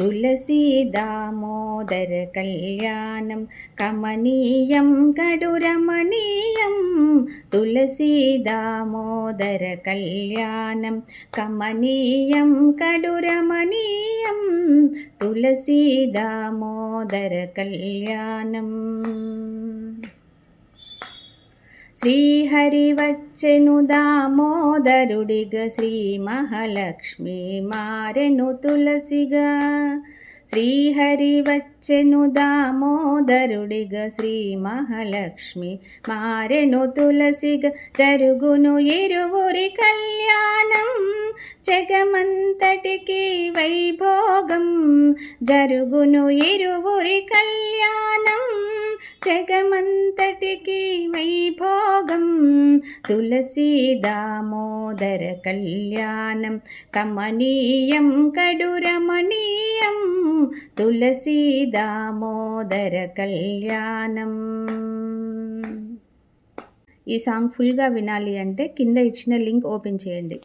తులసీ దామోదర కళ్యాణం కమనీయం కడురమణీయం తులసీ దామోదర కళ్యాణం కమనీయం కడురమణీయం తులసీ దామోదర కళ్యాణం శ్రీహరి వచ్చెను దామోదరుడిగ శ్రీ మహాలక్ష్మి మారెను తులసిగా. శ్రీహరి వచ్చెను దామోదరుడిగ శ్రీ మహాలక్ష్మి మారెను తులసిగ. జరుగును ఇరువురి కళ్యాణం జగమంతటికి వైభోగం. జరుగును ఇరువురి కళ్యాణం జగమంతటికి వైభోగం తులసీ దామోదర కళ్యాణం. కమనీయం కడురమణీయం. తులసీ దామోదర కళ్యాణం. ఈ సాంగ్ ఫుల్గా వినాలి అంటే కింద ఇచ్చిన లింక్ ఓపెన్ చేయండి.